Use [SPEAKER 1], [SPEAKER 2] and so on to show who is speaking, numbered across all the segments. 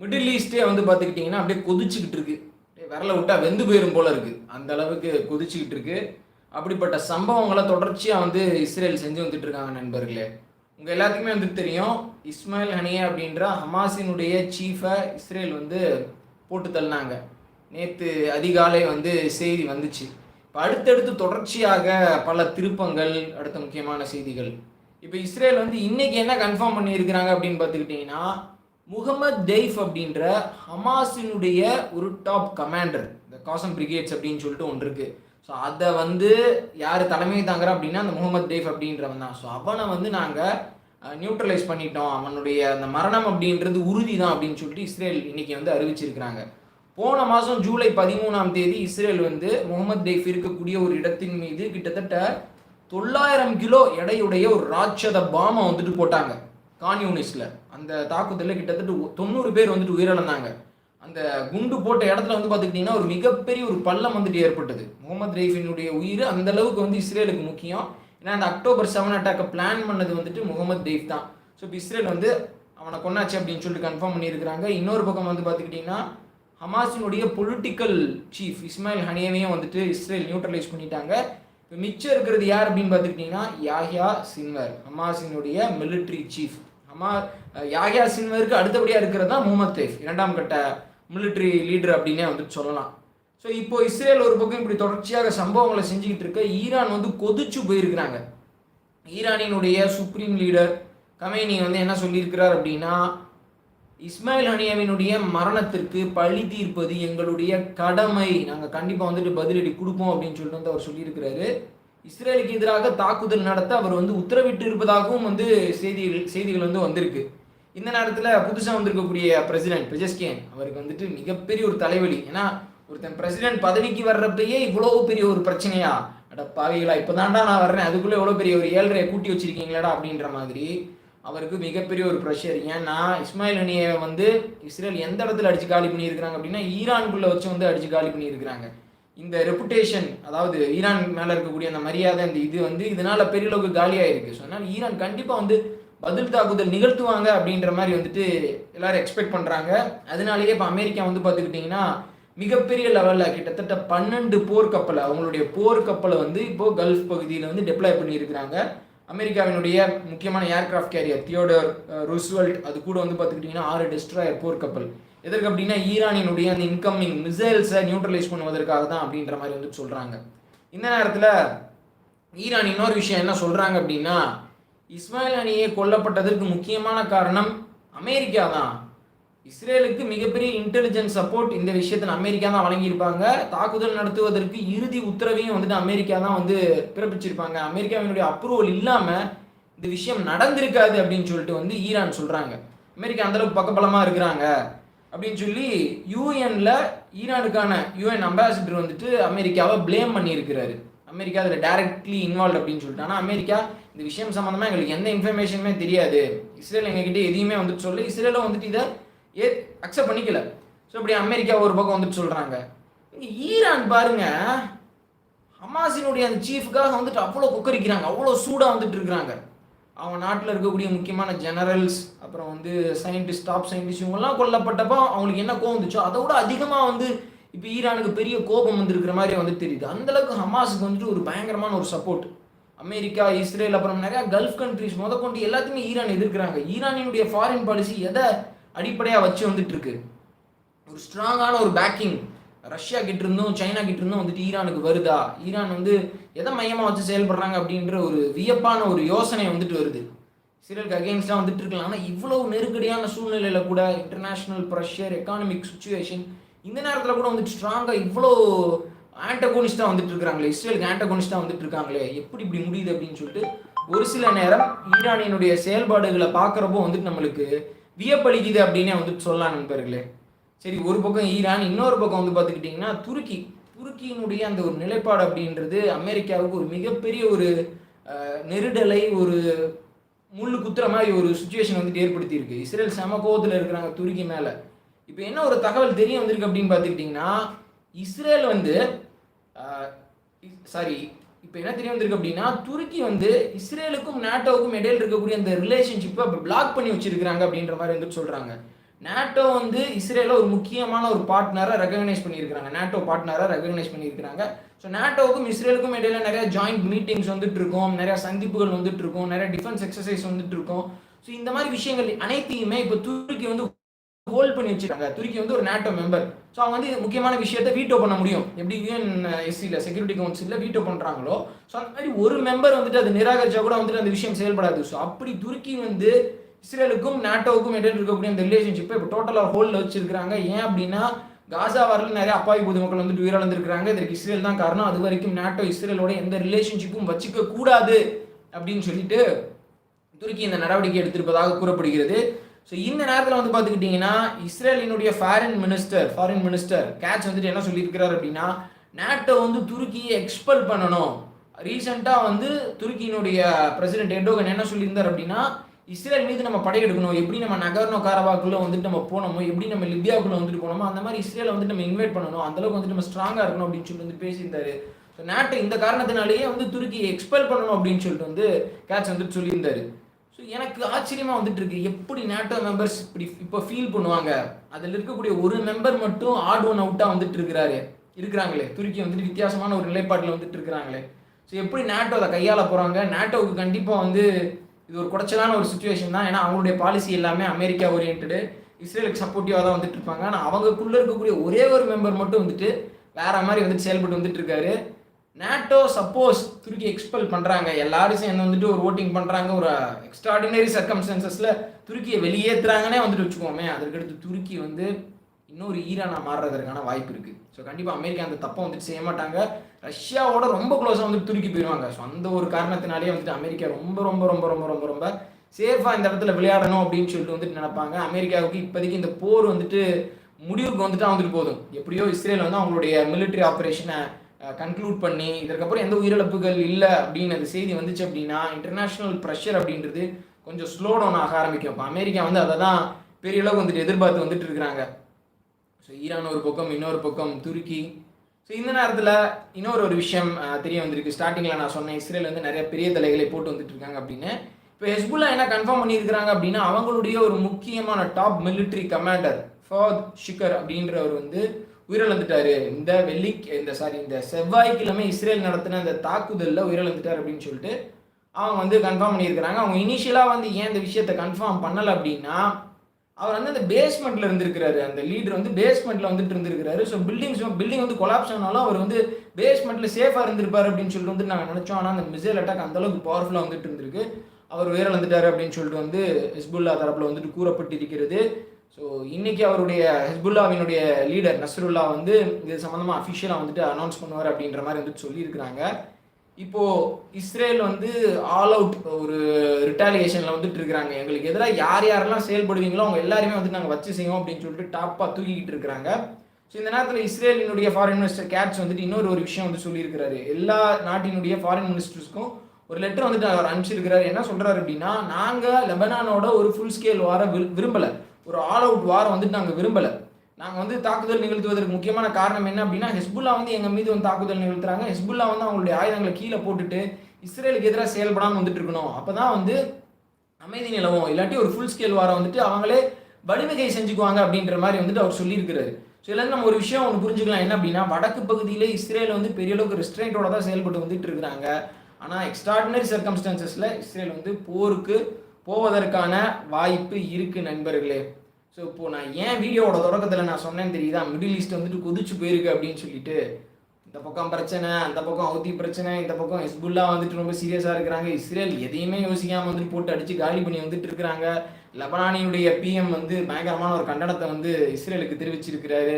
[SPEAKER 1] Middle ஈஸ்டே வந்து பார்த்துக்கிட்டிங்கன்னா அப்படியே கொதிச்சுக்கிட்டு இருக்கு. விரலை விட்டால் விட்டா வெந்து போயிரும் போல இருக்கு. அந்த அளவுக்கு கொதிச்சுக்கிட்டு இருக்கு. அப்படிப்பட்ட சம்பவங்களை தொடர்ச்சியாக வந்து இஸ்ரேல் செஞ்சு வந்துட்டு இருக்காங்க நண்பர்களே. உங்கள் எல்லாத்துக்குமே வந்து தெரியும் இஸ்மாயில் ஹனியா அப்படின்ற ஹமாஸினுடைய சீஃபை இஸ்ரேல் வந்து போட்டு தள்ளினாங்க. நேற்று அதிகாலை வந்து செய்தி வந்துச்சு. இப்போ அடுத்தடுத்து தொடர்ச்சியாக பல திருப்பங்கள் அடுத்த முக்கியமான செய்திகள். இப்போ இஸ்ரேல் வந்து இன்னைக்கு என்ன கன்ஃபார்ம் பண்ணியிருக்கிறாங்க அப்படின்னு பார்த்துக்கிட்டிங்கன்னா முகமது தெய்ஃப் அப்படின்ற ஹமாஸினுடைய ஒரு டாப் கமாண்டர் இந்த காசம் பிரிகேட்ஸ் அப்படின்னு சொல்லிட்டு ஒன்று இருக்குது ஸோ அதை வந்து யார் தலைமை தாங்குறா அப்படின்னா அந்த முகமது தெய்ஃப் அப்படின்றவன் தான். ஸோ அவனை வந்து நாங்கள் நியூட்ரலைஸ் பண்ணிட்டோம். அவனுடைய அந்த மரணம் அப்படின்றது உறுதி தான் அப்படின்னு சொல்லிட்டு இஸ்ரேல் இன்னைக்கு வந்து அறிவிச்சிருக்கிறாங்க. போன மாதம் ஜூலை பதிமூணாம் தேதி இஸ்ரேல் வந்து முகமது தெய்ஃப் இருக்கக்கூடிய ஒரு இடத்தின் மீது கிட்டத்தட்ட தொள்ளாயிரம் கிலோ எடையுடைய ஒரு ராட்சத பாமை வந்துட்டு போட்டாங்க. கான்யூனிஸ்டில் அந்த தாக்குதலில் கிட்டத்தட்ட தொண்ணூறு பேர் வந்துட்டு உயிரிழந்தாங்க. அந்த குண்டு போட்ட இடத்துல வந்து பார்த்துக்கிட்டிங்கன்னா ஒரு மிகப்பெரிய ஒரு பள்ளம் வந்துட்டு ஏற்பட்டது. முகமது ரெய்ஃபினுடைய உயிர் அந்த அளவுக்கு வந்து இஸ்ரேலுக்கு முக்கியம். ஏன்னா அந்த அக்டோபர் செவன் அட்டாக்கை பிளான் பண்ணது வந்துட்டு முகமது ரெய்ஃப் தான். ஸோ இப்போ இஸ்ரேல் வந்து அவனை கொண்டாச்சு அப்படின்னு சொல்லிட்டு கன்ஃபார்ம் பண்ணியிருக்கிறாங்க. இன்னொரு பக்கம் வந்து பார்த்துக்கிட்டிங்கன்னா ஹமாஸினுடைய பொலிட்டிக்கல் சீஃப் இஸ்மாயில் ஹனியவையும் வந்துட்டு இஸ்ரேல் நியூட்ரலைஸ் பண்ணிட்டாங்க. இப்போ மிச்சம் இருக்கிறது யார் அப்படின்னு பார்த்துக்கிட்டிங்கன்னா யாஹியா சின்வர் ஹமாஸினுடைய மிலிட்ரி சீஃப் ஹமா யாகியா சின்வருக்கு அடுத்தபடியாக இருக்கிறது தான் முகமது தேஃப் இரண்டாம் கட்ட மிலிட்ரி லீடர் அப்படின்னே வந்துட்டு சொல்லலாம். ஸோ இப்போ இஸ்ரேல் ஒரு பக்கம் இப்படி தொடர்ச்சியாக சம்பவங்களை செஞ்சுக்கிட்டு இருக்க ஈரான் வந்து கொதிச்சு போயிருக்கிறாங்க. ஈரானினுடைய சுப்ரீம் லீடர் கமேனி வந்து என்ன சொல்லியிருக்கிறார் அப்படின்னா இஸ்மாயில் ஹனியாவினுடைய மரணத்திற்கு பழி தீர்ப்பது எங்களுடைய கடமை. நாங்கள் கண்டிப்பாக வந்துட்டு பதிலடி கொடுப்போம் அப்படின்னு சொல்லிட்டு வந்து அவர் சொல்லியிருக்கிறாரு. இஸ்ரேலுக்கு எதிராக தாக்குதல் நடத்த அவர் வந்து உத்தரவிட்டு இருப்பதாகவும் வந்து செய்திகள் செய்திகள் வந்து வந்திருக்கு. இந்த நேரத்தில் புதுசாக வந்திருக்கக்கூடிய பிரசிடென்ட் பெஜஸ்கேன் அவருக்கு வந்துட்டு மிகப்பெரிய ஒரு தலைவலி. ஏன்னா ஒருத்தன் பிரசிடென்ட் பதவிக்கு வர்றப்பயே இவ்வளோ பெரிய ஒரு பிரச்சனையா? அட பாவிகளா இப்போதான்டா நான் வர்றேன். அதுக்குள்ளே எவ்வளோ பெரிய ஒரு ஏழ்றையை கூட்டி வச்சிருக்கீங்களாடா அப்படின்ற மாதிரி அவருக்கு மிகப்பெரிய ஒரு ப்ரெஷர் ஏன்னா இஸ்மாயில் அணியை வந்து இஸ்ரேல் எந்த இடத்துல அடிச்சு காலி பண்ணியிருக்கிறாங்க அப்படின்னா ஈரான்குள்ளே வச்சு வந்து அடிச்சு காலி பண்ணியிருக்கிறாங்க. இந்த ரெப்புடேஷன் அதாவது ஈரான் மேலே இருக்கக்கூடிய அந்த மரியாதை அந்த இது வந்து இதனால பெரிய அளவுக்கு காலியாயிருக்கு ஸோ அதனால் ஈரான் கண்டிப்பாக வந்து பதில் தாக்குதல் நிகழ்த்துவாங்க அப்படின்ற மாதிரி வந்துட்டு எல்லாரும் எக்ஸ்பெக்ட் பண்ணுறாங்க அதனாலேயே இப்போ அமெரிக்கா வந்து பார்த்துக்கிட்டிங்கன்னா மிகப்பெரிய லெவலில் கிட்டத்தட்ட பன்னெண்டு போர்க்கப்பலை அவங்களுடைய போர்க்கப்பலை வந்து இப்போது கல்ஃப் பகுதியில் வந்து டெப்ளாய் பண்ணியிருக்கிறாங்க. அமெரிக்காவினுடைய முக்கியமான ஏர்கிராஃப்ட் கேரியர் தியோடர் ரூஸ்வெல்ட் அது கூட வந்து பார்த்துக்கிட்டிங்கன்னா ஆறு டெஸ்ட்ராயர் போர்க்கப்பல். எதற்கு அப்படின்னா ஈரானினுடைய அந்த இன்கமிங் மிசைல்ஸை நியூட்ரலைஸ் பண்ணுவதற்காக தான் அப்படின்ற மாதிரி வந்து சொல்கிறாங்க இந்த நேரத்தில் ஈரான் இன்னொரு விஷயம் என்ன சொல்கிறாங்க அப்படின்னா இஸ்மாயில் அணியை கொல்லப்பட்டதற்கு முக்கியமான காரணம் அமெரிக்கா தான். இஸ்ரேலுக்கு மிகப்பெரிய இன்டெலிஜென்ஸ் சப்போர்ட் இந்த விஷயத்தில் அமெரிக்கா தான் வழங்கியிருப்பாங்க. தாக்குதல் நடத்துவதற்கு இறுதி உத்தரவையும் வந்துட்டு அமெரிக்கா தான் வந்து பிறப்பிச்சிருப்பாங்க. அமெரிக்காவினுடைய அப்ரூவல் இல்லாமல் இந்த விஷயம் நடந்திருக்காது அப்படின்னு சொல்லிட்டு வந்து ஈரான் சொல்கிறாங்க அமெரிக்கா அந்தளவுக்கு பக்கபலமாக இருக்கிறாங்க. அப்படின்னு சொல்லி யூஎன்ல ஈரானுக்கான யூஎன் அம்பாசிடர் வந்துட்டு அமெரிக்காவை ப்ளேம் பண்ணியிருக்கிறாரு. அமெரிக்கா அதில் டைரக்ட்லி இன்வால்வ் அப்படின்னு சொல்லிட்டு. ஆனால் அமெரிக்கா இந்த விஷயம் சம்மந்தமாக எங்களுக்கு எந்த இன்ஃபர்மேஷனுமே தெரியாது. இஸ்ரேல் எங்ககிட்ட எதையுமே வந்துட்டு சொல்லி இஸ்ரேலும் வந்துட்டு இதை ஏ அக்செப்ட் பண்ணிக்கல. ஸோ இப்படி அமெரிக்கா ஒரு பக்கம் வந்துட்டு சொல்கிறாங்க இங்கே ஈரான் பாருங்க ஹமாஸினுடைய அந்த சீஃபுக்காக வந்துட்டு அவ்வளோ கொக்கரிக்கிறாங்க. அவ்வளோ சூடாக வந்துட்டு இருக்கிறாங்க. அவன் நாட்டில் இருக்கக்கூடிய முக்கியமான ஜெனரல்ஸ் அப்புறம் வந்து சயின்டிஸ்ட் டாப் சயின்டிஸ்ட் இவங்கெல்லாம் கொல்லப்பட்டப்போ அவங்களுக்கு என்ன கோவம் வந்துச்சோ அதை விட அதிகமாக வந்து இப்போ ஈரானுக்கு பெரிய கோபம் வந்திருக்கிற மாதிரி வந்து தெரியுது. அந்த அளவுக்கு ஹமாஸுக்கு வந்துட்டு ஒரு பயங்கரமான ஒரு சப்போர்ட் அமெரிக்கா இஸ்ரேல் அப்புறம் நிறையா கல்ஃப் கண்ட்ரிஸ் முதற்கொண்டு எல்லாத்தையுமே ஈரான் எதிர்க்கிறாங்க. ஈரானினுடைய ஃபாரின் பாலிசி எதை அடிப்படையாக வச்சு வந்துட்டு இருக்கு? ஒரு ஸ்ட்ராங்கான ஒரு பேக்கிங் ரஷ்யா கிட்ட இருந்தும் சைனா கிட்ட இருந்தும் வந்துட்டு ஈரானுக்கு வருதா? ஈரான் வந்து எதை மையமாக வச்சு செயல்படுறாங்க அப்படின்ற ஒரு வியப்பான ஒரு யோசனை வந்துட்டு வருது. சிலருக்கு அகெயின்ஸ்டாக வந்துட்டு இருக்கலாம். ஆனால் இவ்வளோ நெருக்கடியான சூழ்நிலையில் கூட இன்டர்நேஷனல் ப்ரெஷர் எக்கானமிக் சுச்சுவேஷன் இந்த நேரத்தில் கூட வந்துட்டு ஸ்ட்ராங்காக இவ்வளோ ஆண்டகோனிஸ்டாக வந்துட்டு இருக்காங்களே இஸ்ரேலுக்கு ஆண்டகோனிஸ்டாக வந்துட்டு இருக்காங்களே எப்படி இப்படி முடியுது அப்படின்னு சொல்லிட்டு ஒரு சில நேரம் ஈரானினுடைய செயல்பாடுகளை பார்க்குறப்போ வந்துட்டு நம்மளுக்கு வியப்பளிக்குது அப்படின்னே வந்துட்டு சொல்லலாம் நண்பர்களே. சரி ஒரு பக்கம் ஈரான் இன்னொரு பக்கம் வந்து பார்த்துக்கிட்டிங்கன்னா துருக்கி. துருக்கியினுடைய அந்த ஒரு நிலைப்பாடு அப்படின்றது அமெரிக்காவுக்கு ஒரு மிகப்பெரிய ஒரு நெருடலை ஒரு முள்ளு குத்துற மாதிரி ஒரு சுச்சுவேஷன் வந்துட்டு ஏற்படுத்தியிருக்கு. இஸ்ரேல் செம கோவத்தில் இருக்கிறாங்க துருக்கி மேலே. இப்போ என்ன ஒரு தகவல் தெரிய வந்திருக்கு அப்படின்னு பார்த்துக்கிட்டிங்கன்னா இஸ்ரேல் வந்து சாரி இப்போ என்ன தெரிய வந்திருக்கு அப்படின்னா துருக்கி வந்து இஸ்ரேலுக்கும் நாட்டோவுக்கும் இடையில இருக்கக்கூடிய அந்த ரிலேஷன்ஷிப்பை இப்போ பிளாக் பண்ணி வச்சிருக்கிறாங்க அப்படின்ற மாதிரி வந்து சொல்கிறாங்க நேட்டோ வந்து இஸ்ரேல ஒரு முக்கியமான ஒரு பார்ட்னரை ரெகக்னைஸ் பண்ணியிருக்காங்க நேட்டோ பார்ட்னரை ரெகக்னைஸ் பண்ணியிருக்காங்க ஸோ நேட்டோவுக்கும் இஸ்ரேலுக்கும் இடையில நிறைய ஜாயிண்ட் மீட்டிங்ஸ் வந்துட்டு இருக்கும். நிறைய சந்திப்புகள் வந்துட்டு இருக்கும். நிறைய டிஃபென்ஸ் எக்ஸசைஸ் வந்துட்டு இருக்கும். ஸோ இந்த மாதிரி விஷயங்கள் அனைத்தையுமே இப்போ துருக்கி வந்து ஹோல்ட் பண்ணி வச்சிருக்காங்க. துருக்கி வந்து ஒரு நேட்டோ மெம்பர் ஸோ அவங்க வந்து முக்கியமான விஷயத்தை வீட்டோ பண்ண முடியும். எப்படி யூஎன் எஸ்சியில் செக்யூரிட்டி கவுன்சிலில் வீட்டோ பண்ணுறாங்களோ ஸோ அந்த மாதிரி ஒரு மெம்பர் வந்துட்டு அது நிராகரிச்சா கூட வந்துட்டு அந்த விஷயம் செயல்படாது. ஸோ அப்படி துருக்கி வந்து இஸ்ரேலுக்கும் நாட்டோவுக்கும் இடையில் இருக்கக்கூடிய அந்த ரிலேஷன்ஷிப்பை இப்போ டோட்டலாக ஹோல்டில் வச்சிருக்கிறாங்க. ஏன் அப்படின்னா காசா வரல நிறைய அப்பாவி பொதுமக்கள் வந்துட்டு உயிரிழந்திருக்கிறாங்க. இதற்கு இஸ்ரேல் தான் காரணம். அது வரைக்கும் நாட்டோ இஸ்ரேலோட எந்த ரிலேஷன்ஷிப்பும் வச்சுக்க கூடாது அப்படின்னு சொல்லிட்டு துருக்கி இந்த நடவடிக்கை எடுத்திருப்பதாக கூறப்படுகிறது. ஸோ இந்த நேரத்தில் வந்து பார்த்துக்கிட்டிங்கன்னா இஸ்ரேலினுடைய foreign minister foreign minister Katz வந்துட்டு என்ன சொல்லியிருக்கிறார் அப்படின்னா நாட்டோ வந்து துருக்கியை எக்ஸ்பெல் பண்ணணும். ரீசெண்டாக வந்து துருக்கியினுடைய பிரசிடென்ட் எர்டோகன் என்ன சொல்லியிருந்தார் அப்படின்னா இஸ்ரேல் மீது நம்ம படையெடுக்கணும். எப்படி நம்ம நகர்னோ காரவாக்குள்ளே வந்துட்டு நம்ம போனோமோ எப்படி நம்ம லிபியாவுக்குள்ளே வந்துட்டு போனோமோ அந்த மாதிரி இஸ்ரேலை வந்துட்டு நம்ம இன்வைட் பண்ணணும். அந்த அளவுக்கு வந்துட்டு நம்ம ஸ்ட்ராங்காக இருக்கணும் அப்படின்னு சொல்லி வந்து பேசியிருந்தாரு. ஸோ நாட்டை இந்த காரணத்தினாலேயே வந்து துருக்கியை எக்ஸ்பெல் பண்ணணும் அப்படின்னு சொல்லிட்டு வந்து கேட்ச் வந்துட்டு சொல்லியிருந்தாரு. ஸோ எனக்கு ஆச்சரியமாக வந்துட்டு இருக்கு. எப்படி நேட்டோ மெம்பர்ஸ் இப்படி இப்போ ஃபீல் பண்ணுவாங்க? அதில் இருக்கக்கூடிய ஒரு மெம்பர் மட்டும் ஆட் ஒன் அவுட்டாக வந்துட்டு இருக்கிறாரு. இருக்கிறாங்களே. துருக்கி வந்துட்டு வித்தியாசமான ஒரு நிலைப்பாட்டில் வந்துட்டு இருக்கிறாங்களே. ஸோ எப்படி நேட்டோ அதை கையாள போகிறாங்க நேட்டோவுக்கு கண்டிப்பாக வந்து இது ஒரு குடைச்சலான ஒரு சுச்சுவேஷன் தான். ஏன்னா அவங்களுடைய பாலிசி எல்லாமே அமெரிக்கா ஓரியன்டு இஸ்ரேலுக்கு சப்போர்ட்டிவாக தான் வந்துட்டு இருப்பாங்க. ஆனால் அவங்களுக்குள்ளே இருக்கக்கூடிய ஒரே ஒரு மெம்பர் மட்டும் வந்துட்டு வேற மாதிரி வந்துட்டு செயல்பட்டு வந்துட்டு இருக்காரு. நேட்டோ சப்போஸ் துருக்கி எக்ஸ்பெல் பண்ணுறாங்க எல்லாரும் சேர்ந்து வந்துட்டு ஒரு ஓட்டிங் பண்ணுறாங்க ஒரு எக்ஸ்ட்ராடினரி சர்க்கம்ஸ்டன்சஸில் துருக்கியை வெளியேற்றுறாங்கன்னே வந்துட்டு வச்சுக்கோமே. அதற்கடுத்து துருக்கி வந்து இன்னொரு ஈரானா மாறுறதற்கான வாய்ப்பு இருக்குது ஸோ கண்டிப்பாக அமெரிக்கா அந்த தப்பை வந்துட்டு செய்ய மாட்டாங்க. ரஷ்யாவோட ரொம்ப க்ளோஸாக வந்துட்டு துருக்கி போயிடுவாங்க ஸோ அந்த ஒரு காரணத்தினாலே வந்துட்டு அமெரிக்கா ரொம்ப ரொம்ப ரொம்ப ரொம்ப ரொம்ப ரொம்ப சேஃபாக இந்த இடத்துல விளையாடணும் அப்படின்னு சொல்லிட்டு வந்துட்டு நினைப்பாங்க. அமெரிக்காவுக்கு இப்போதைக்கு இந்த போர் வந்துட்டு முடிவுக்கு வந்துட்டு வந்துட்டு போதும். எப்படியோ இஸ்ரேல் வந்து அவங்களுடைய மிலிட்டரி ஆப்ரேஷனை கன்க்ளூட் பண்ணி இதற்கப்புறம் எந்த உயிரிழப்புகள் இல்லை அப்படின்னு அந்த செய்தி வந்துச்சு அப்படின்னா இன்டர்நேஷ்னல் ப்ரெஷர் அப்படின்றது கொஞ்சம் ஸ்லோ டவுன் ஆக ஆரம்பிக்கும். இப்போ அமெரிக்கா வந்து அதை தான் பெரிய அளவுக்கு வந்துட்டு எதிர்பார்த்து வந்துட்டு இருக்கிறாங்க. ஸோ ஈரான் ஒரு பக்கம் இன்னொரு பக்கம் துருக்கி. ஸோ இந்த நேரத்தில் இன்னொரு ஒரு விஷயம் தெரிய வந்திருக்கு. ஸ்டார்டிங்கில் நான் சொன்னேன் இஸ்ரேல் வந்து நிறைய பெரிய தலைகளை போட்டு வந்துட்டு இருக்காங்க அப்படின்னு. இப்போ ஹெஸ்புல்லா என்ன கன்ஃபார்ம் பண்ணியிருக்கிறாங்க அப்படின்னா அவங்களுடைய ஒரு முக்கியமான top military commander Fuad Shukr அப்படின்றவர் வந்து உயிரிழந்துட்டாரு. இந்த வெள்ளி இந்த சாரி இந்த செவ்வாய்க்கிழமை இஸ்ரேல் நடத்தின அந்த தாக்குதலில் உயிரிழந்துட்டார் அப்படின்னு சொல்லிட்டு அவங்க வந்து கன்ஃபார்ம் பண்ணியிருக்கிறாங்க. அவங்க இனிஷியலாக வந்து ஏன் இந்த விஷயத்தை கன்ஃபார்ம் பண்ணலை அப்படின்னா அவர் வந்து அந்த பேஸ்மெண்ட்ல இருந்திருக்கிறாரு. அந்த லீடர் வந்து பேஸ்மெண்ட்ல வந்துட்டு இருந்திருக்கிறாரு. ஸோ பில்டிங்ஸ் பில்டிங் வந்து கொலாப்ஸ் ஆனாலும் அவர் வந்து பேஸ்மெண்ட்ல சேஃபா இருந்திருப்பாரு அப்படின்னு சொல்லிட்டு வந்து நாங்கள் நினைச்சோம். ஆனால் அந்த மிசைல் அட்டாக் அந்த அளவுக்கு பவர்ஃபுல்லாக வந்துட்டு இருந்திருக்கு. அவர் உயிரிழந்துட்டாரு அப்படின்னு சொல்லிட்டு வந்து ஹிஸ்புல்லா தரப்புல வந்துட்டு கூறப்பட்டிருக்கிறது. ஸோ இன்னைக்கு அவருடைய ஹிஸ்புல்லாவினுடைய லீடர் நஸ்ருல்லா வந்து இது சம்மந்தமாக அஃபிஷியலாக வந்துட்டு அனௌன்ஸ் பண்ணுவார் அப்படின்ற மாதிரி வந்துட்டு சொல்லியிருக்கிறாங்க. இப்போ இஸ்ரேல் வந்து ஆல் அவுட் ஒரு ரிட்டாலியேஷன்ல வந்துட்டு இருக்காங்க. எங்களுக்கு எதிராக யார் யாரெல்லாம் செயல்படுவீங்களோ அவங்க எல்லாருமே வந்து நாங்கள் வச்சு செய்வோம் அப்படின்னு சொல்லிட்டு டாப்பாக தூக்கிக்கிட்டு இருக்கிறாங்க ஸோ இந்த நேரத்தில் இஸ்ரேலினுடைய ஃபாரின் மினிஸ்டர் கேட்ச் வந்துட்டு இன்னொரு ஒரு விஷயம் வந்து சொல்லியிருக்கிறாரு. எல்லா நாட்டினுடைய ஃபாரின் மினிஸ்டர்ஸ்க்கும் ஒரு லெட்டர் வந்துட்டு அவர் அனுப்பிச்சிருக்கிறாரு. என்ன சொல்கிறாரு அப்படின்னா நாங்கள் லெபனானோட ஒரு ஃபுல் ஸ்கேல் வார விரு- ஒரு ஆல் அவுட் வாரம் வந்துட்டு நாங்கள் விரும்பலை. நாங்கள் வந்து தாக்குதல் நிகழ்த்துவதற்கு முக்கியமான காரணம் என்ன அப்படின்னா ஹெஸ்புல்லா வந்து எங்கள் மீது வந்து தாக்குதல் நிகழ்த்துறாங்க. ஹெஸ்புல்லா வந்து அவங்களுடைய ஆயுதங்களை கீழே போட்டுட்டு இஸ்ரேலுக்கு எதிராக செயல்படாமல் வந்துட்டு இருக்கணும். அப்போ தான் வந்து அமைதி நிலவும். இல்லாட்டி ஒரு ஃபுல் ஸ்கேல் வாரம் வந்துட்டு அவங்களே வலிமிகை செஞ்சுக்குவாங்க அப்படின்ற மாதிரி வந்துட்டு அவர் சொல்லியிருக்கிறாரு. ஸோ இல்லை நம்ம ஒரு விஷயம் ஒன்று புரிஞ்சுக்கலாம். என்ன அப்படின்னா வடக்கு பகுதியில் இஸ்ரேல் வந்து பெரிய அளவுக்கு ரெஸ்ட்ரெயிட்டோட தான் செயல்பட்டு வந்துட்டு இருக்கிறாங்க. ஆனால் எக்ஸ்ட்ராடினரி சர்க்கம்ஸ்டான்சஸில் இஸ்ரேல் வந்து போருக்கு போவதற்கான வாய்ப்பு இருக்குது நண்பர்களே. ஸோ இப்போது நான் ஏன் வீடியோவோட தொடக்கத்தில் நான் சொன்னேன்னு தெரியுதா? மிடில் ஈஸ்ட் வந்துட்டு கொதிச்சு போயிருக்கு அப்படின்னு சொல்லிட்டு. இந்த பக்கம் பிரச்சனை அந்த பக்கம் ஹவுதி பிரச்சனை இந்த பக்கம் ஹிஸ்புல்லா வந்துட்டு ரொம்ப சீரியஸாக இருக்கிறாங்க. இஸ்ரேல் எதையுமே யோசிக்காமல் வந்துட்டு போட்டு அடித்து காலி பண்ணி வந்துட்டு இருக்கிறாங்க. லெபனானியுடைய பிஎம் வந்து பயங்கரமான ஒரு கண்டனத்தை வந்து இஸ்ரேலுக்கு தெரிவிச்சிருக்கிறாரு.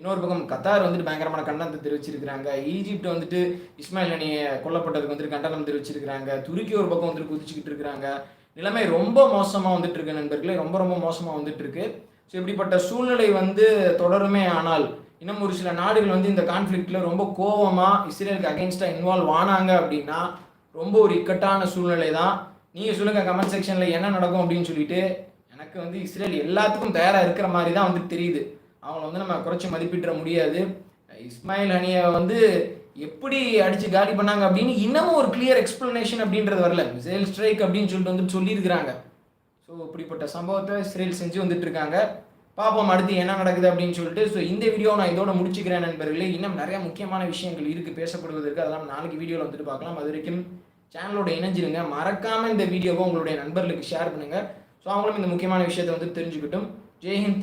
[SPEAKER 1] இன்னொரு பக்கம் கத்தார் வந்துட்டு பயங்கரமான கண்டனத்தை தெரிவிச்சிருக்கிறாங்க. ஈஜிப்ட் வந்துட்டு இஸ்மாயில் அணியை கொல்லப்பட்டதுக்கு வந்துட்டு கண்டனம் தெரிவிச்சிருக்கிறாங்க. துருக்கி ஒரு பக்கம் வந்துட்டு குதிச்சுக்கிட்டு இருக்கிறாங்க. நிலைமை ரொம்ப மோசமாக வந்துட்டு இருக்கு நண்பர்களே. ரொம்ப ரொம்ப மோசமாக வந்துட்டு இருக்கு ஸோ இப்படிப்பட்ட சூழ்நிலை வந்து தொடருமே ஆனால் இன்னும் ஒரு சில நாடுகள் வந்து இந்த கான்ஃப்ளிக்ட்ல ரொம்ப கோபமாக இஸ்ரேலுக்கு அகேன்ஸ்டாக இன்வால்வ் ஆனாங்க அப்படின்னா ரொம்ப ஒரு இக்கட்டான சூழ்நிலை தான். நீங்கள் சொல்லுங்கள் கமெண்ட் செக்ஷனில் என்ன நடக்கும் அப்படின்னு சொல்லிட்டு எனக்கு வந்து இஸ்ரேல் எல்லாத்துக்கும் தயாராக இருக்கிற மாதிரி தான் வந்து தெரியுது. அவங்கள வந்து நம்ம குறைச்சி மதிப்பிட முடியாது. இஸ்மாயில் அணியை வந்து எப்படி அடிச்சு காலி பண்ணாங்க அப்படின்னு இன்னமும் ஒரு கிளியர் எக்ஸ்பிளனேஷன் அப்படின்றது வரல. மிசைல் ஸ்ட்ரைக் அப்படின்னு சொல்லிட்டு வந்துட்டு சொல்லியிருக்கிறாங்க. ஸோ இப்படிப்பட்ட சம்பவத்தை இஸ்ரேல் செஞ்சு வந்துட்டு இருக்காங்க. பார்ப்போம் அடுத்து என்ன நடக்குது அப்படின்னு சொல்லிட்டு. ஸோ இந்த வீடியோ நான் இதோட முடிச்சுக்கிறேன் நண்பர்களே. இன்னும் நிறைய முக்கியமான விஷயங்கள் இருக்குது பேசப்படுவதற்கு அதெல்லாம் நாளைக்கு வீடியோவில் வந்துட்டு பார்க்கலாம். அது வரைக்கும் சேனலோட இணைஞ்சிருங்க. மறக்காமல் இந்த வீடியோவை உங்களுடைய நண்பர்களுக்கு ஷேர் பண்ணுங்கள் ஸோ அவங்களும் இந்த முக்கியமான விஷயத்தை வந்து தெரிஞ்சுக்கிட்டும். ஜெய்ஹிந்த்